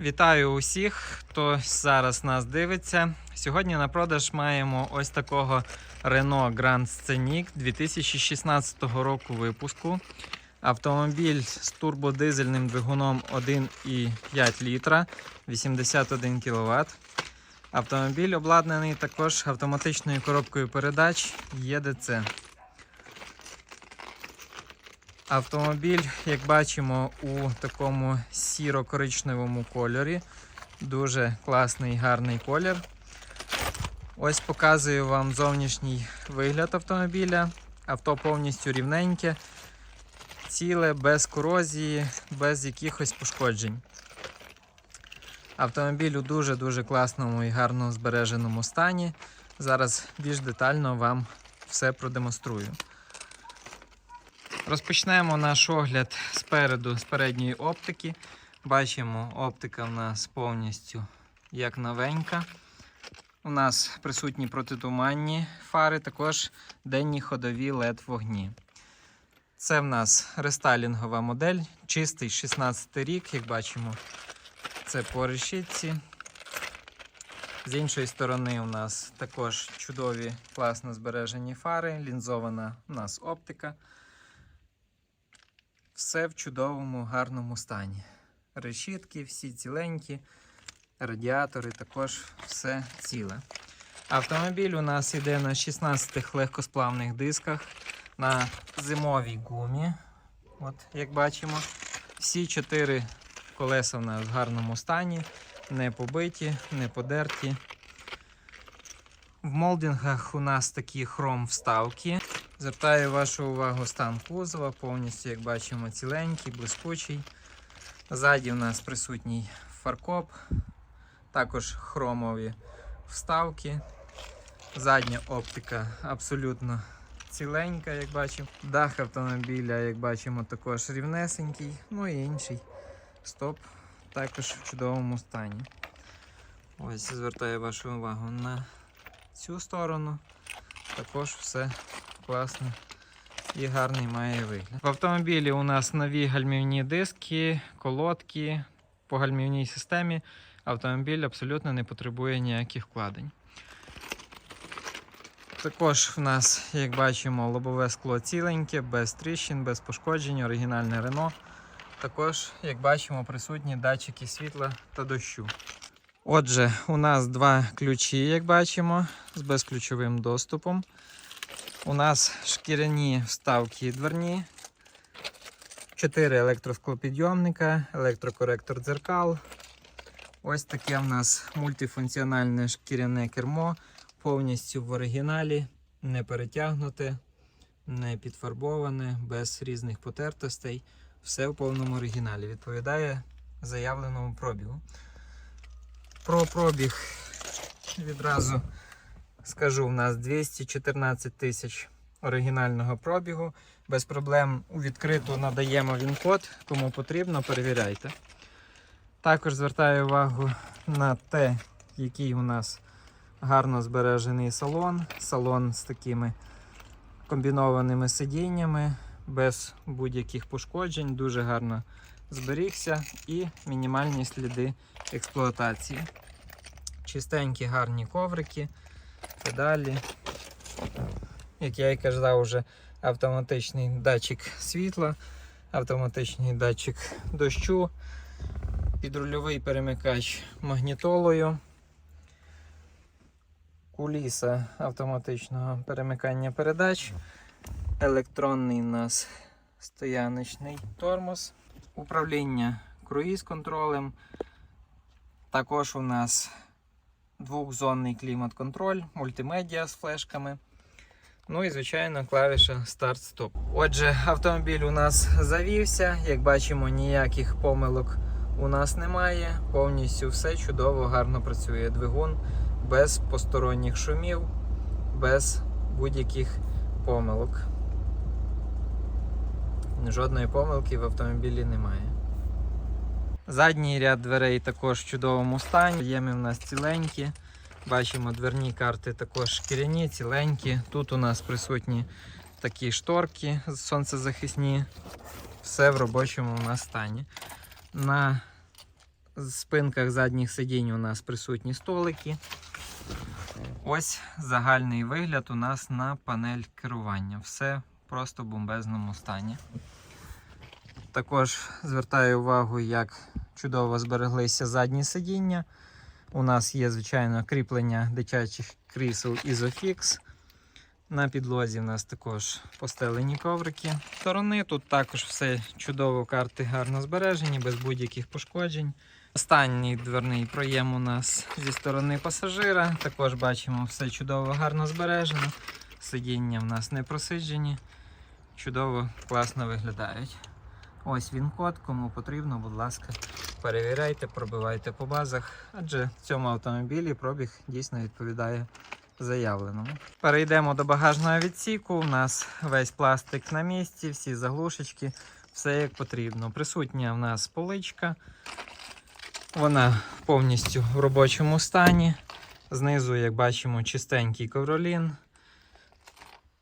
Вітаю усіх, хто зараз нас дивиться. Сьогодні на продаж маємо ось такого Renault Grand Scenic 2016 року випуску. Автомобіль з турбодизельним двигуном 1,5 літра, 81 кВт. Автомобіль обладнаний також автоматичною коробкою передач ЄДЦ. Автомобіль, як бачимо, у такому сіро-коричневому кольорі. Дуже класний гарний колір. Ось показую вам зовнішній вигляд автомобіля. Авто повністю рівненьке, ціле, без корозії, без якихось пошкоджень. Автомобіль у дуже-дуже класному і гарно збереженому стані. Зараз більш детально вам все продемонструю. Розпочнемо наш огляд спереду, з передньої оптики. Бачимо, оптика в нас повністю як новенька. У нас присутні протитуманні фари, також денні ходові LED вогні. Це в нас рестайлінгова модель, чистий 16 рік, як бачимо, це по решітці. З іншої сторони, у нас також чудові, класно збережені фари, лінзована у нас оптика. Все в чудовому, гарному стані. Решітки всі ціленькі, радіатори також все ціле. Автомобіль у нас йде на 16 легкосплавних дисках на зимовій гумі. От, як бачимо, всі чотири колеса в нас в гарному стані, не побиті, не подерті. В молдингах у нас такі хром вставки. Звертаю вашу увагу стан кузова, повністю, як бачимо, ціленький, блискучий. Ззаді у нас присутній фаркоп, також хромові вставки. Задня оптика абсолютно ціленька, як бачимо. Дах автомобіля, як бачимо, також рівнесенький, ну і інший стоп також в чудовому стані. Ось звертаю вашу увагу на цю сторону. Також все класно і гарний має вигляд. В автомобілі у нас нові гальмівні диски, колодки по гальмівній системі. Автомобіль абсолютно не потребує ніяких вкладень. Також в нас, як бачимо, лобове скло ціленьке, без тріщин, без пошкоджень, оригінальне Рено. Також, як бачимо, присутні датчики світла та дощу. Отже, у нас два ключі, як бачимо, з безключовим доступом. У нас шкіряні вставки дверні, 4 електросклопідйомника, електрокоректор дзеркал. Ось таке в нас мультифункціональне шкіряне кермо, повністю в оригіналі, не перетягнуте, не підфарбоване, без різних потертостей. Все в повному оригіналі. Відповідає заявленому пробігу. Про пробіг відразу скажу, у нас 214 тисяч оригінального пробігу. Без проблем у відкриту надаємо він-код, кому потрібно, перевіряйте. Також звертаю увагу на те, який у нас гарно збережений салон. Салон з такими комбінованими сидіннями, без будь-яких пошкоджень, дуже гарно зберігся і мінімальні сліди експлуатації. Чистенькі гарні коврики, педалі. Як я і казав, вже автоматичний датчик світла, автоматичний датчик дощу, підрульовий перемикач магнітолою, куліса автоматичного перемикання передач, електронний у нас стояночний тормоз, управління круїз-контролем. Також у нас двохзонний клімат-контроль, мультимедіа з флешками. Ну і, звичайно, клавіша старт-стоп. Отже, автомобіль у нас завівся. Як бачимо, ніяких помилок у нас немає. Повністю все чудово, гарно працює двигун, без посторонніх шумів, без будь-яких помилок. Жодної помилки в автомобілі немає. Задній ряд дверей також в чудовому стані. Єми в нас ціленькі. Бачимо, дверні карти також шкіряні, ціленькі. Тут у нас присутні такі шторки сонцезахисні. Все в робочому у нас стані. На спинках задніх сидінь у нас присутні столики. Ось загальний вигляд у нас на панель керування. Все просто в бомбезному стані. Також звертаю увагу, як чудово збереглися задні сидіння. У нас є, звичайно, кріплення дитячих крісел Isofix. На підлозі в нас також постелені коврики. Сторони тут також все чудово, карти гарно збережені, без будь-яких пошкоджень. Останній дверний проєм у нас зі сторони пасажира. Також бачимо, все чудово, гарно збережено. Сидіння в нас не просиджені. Чудово, класно виглядають. Ось він код, кому потрібно, будь ласка, перевіряйте, пробивайте по базах, адже в цьому автомобілі пробіг дійсно відповідає заявленому. Перейдемо до багажного відсіку. У нас весь пластик на місці, всі заглушечки, все як потрібно. Присутня в нас поличка. Вона повністю в робочому стані. Знизу, як бачимо, чистенький ковролін.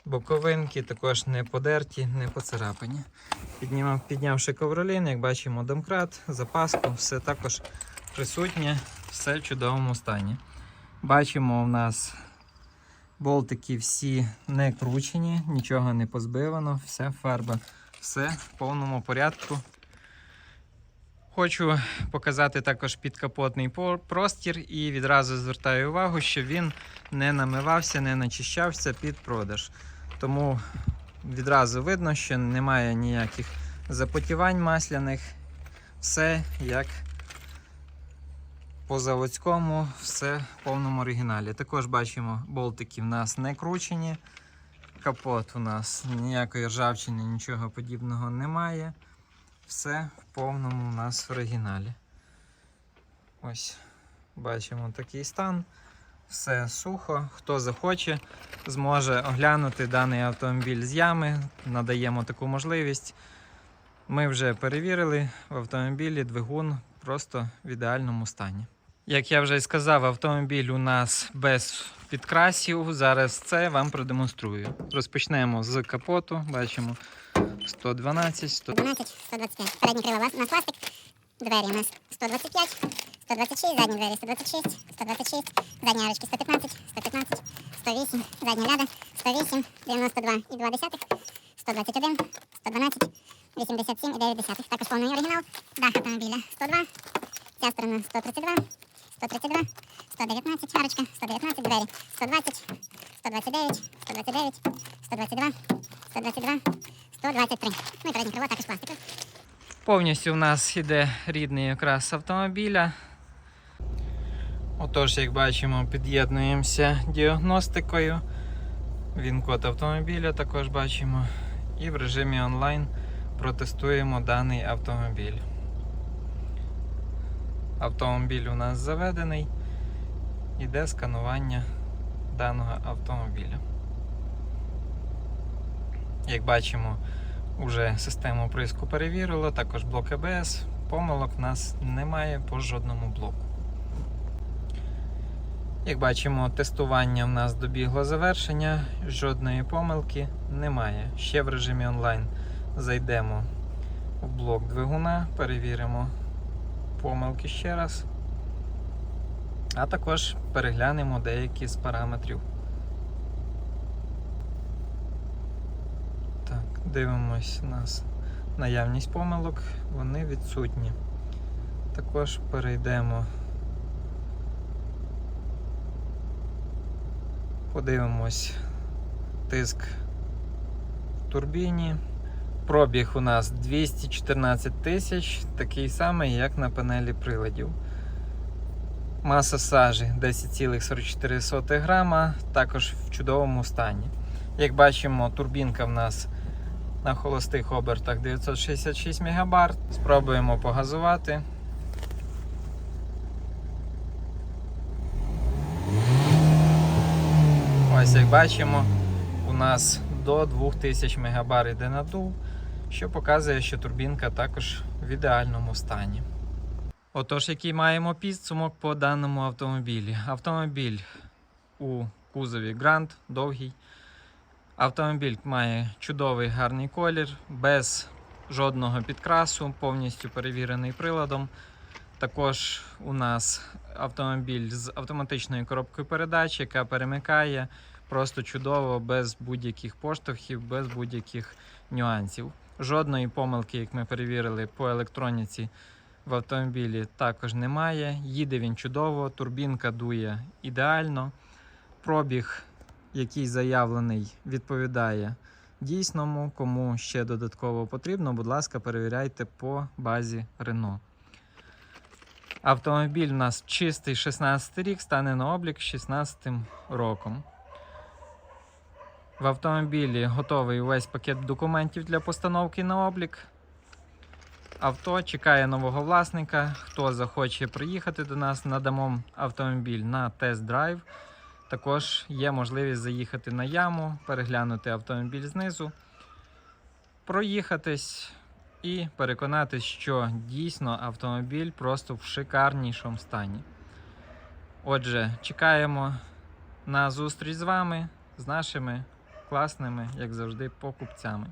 Боковинки також не подерті, не поцарапані. Піднімав, піднявши ковролін, як бачимо, домкрат, запаску, все також присутнє, все в чудовому стані. Бачимо, у нас болтики всі не кручені, нічого не позбивано, вся фарба, все в повному порядку. Хочу показати також підкапотний простір і відразу звертаю увагу, що він не намивався, не начищався під продаж. Тому відразу видно, що немає ніяких запотівань масляних. Все як по заводському, все в повному оригіналі. Також бачимо, болтики в нас не кручені. Капот у нас ніякої ржавчини, нічого подібного немає. Все в повному у нас оригіналі. Ось бачимо такий стан. Все сухо. Хто захоче, зможе оглянути даний автомобіль з ями. Надаємо таку можливість. Ми вже перевірили в автомобілі двигун просто в ідеальному стані. Як я вже й сказав, автомобіль у нас без підкрасів. Зараз це вам продемонструю. Розпочнемо з капоту. Бачимо 112, 100. 12, 125. Передні крила влас- у нас пластик. Двері у нас 125, 126, задні двері 126, 126, задні арочки 115, 115, 108, задня ляда 108, 92 і 2 десятих, 121, 112, 87 і 9 десятих. Також повний оригінал. Дах автомобіля 102, ця сторона 132, 132, 119, арочка 119, двері 120, 129, 129, 122, 122, 123. Ну і переднє крило також пластикове. Повністю в нас іде рідний окрас автомобіля. Отож, як бачимо, під'єднуємося діагностикою. Він код автомобіля також бачимо. І в режимі онлайн протестуємо даний автомобіль. Автомобіль у нас заведений. Іде сканування даного автомобіля. Як бачимо, Уже систему приску перевірило, також блок АБС. Помилок в нас немає по жодному блоку. Як бачимо, тестування в нас добігло завершення, жодної помилки немає. Ще в режимі онлайн зайдемо в блок двигуна, перевіримо помилки ще раз. А також переглянемо деякі з параметрів. Так, дивимось у нас наявність помилок, вони відсутні. Також перейдемо. Подивимось тиск в турбіні. Пробіг у нас 214 тисяч, такий самий, як на панелі приладів. Маса сажі 10,44 грама, також в чудовому стані. Як бачимо, турбінка в нас на холостих обертах 966 МБ. Спробуємо погазувати. Ось як бачимо, у нас до 2000 МБ йде надув, що показує, що турбінка також в ідеальному стані. Отож, який маємо підсумок по даному автомобілі. Автомобіль у кузові Grand, довгий. Автомобіль має чудовий гарний колір, без жодного підкрасу, повністю перевірений приладом. Також у нас автомобіль з автоматичною коробкою передач, яка перемикає просто чудово, без будь-яких поштовхів, без будь-яких нюансів. Жодної помилки, як ми перевірили по електроніці в автомобілі, також немає. Їде він чудово, турбінка дує ідеально. Пробіг, який заявлений, відповідає дійсному. Кому ще додатково потрібно, будь ласка, перевіряйте по базі Renault. Автомобіль у нас чистий 16 рік, стане на облік 16 роком. В автомобілі готовий увесь пакет документів для постановки на облік. Авто чекає нового власника. Хто захоче приїхати до нас, надамо автомобіль на тест-драйв. Також є можливість заїхати на яму, переглянути автомобіль знизу, проїхатись і переконатись, що дійсно автомобіль просто в шикарнішому стані. Отже, чекаємо на зустріч з вами, з нашими класними, як завжди, покупцями.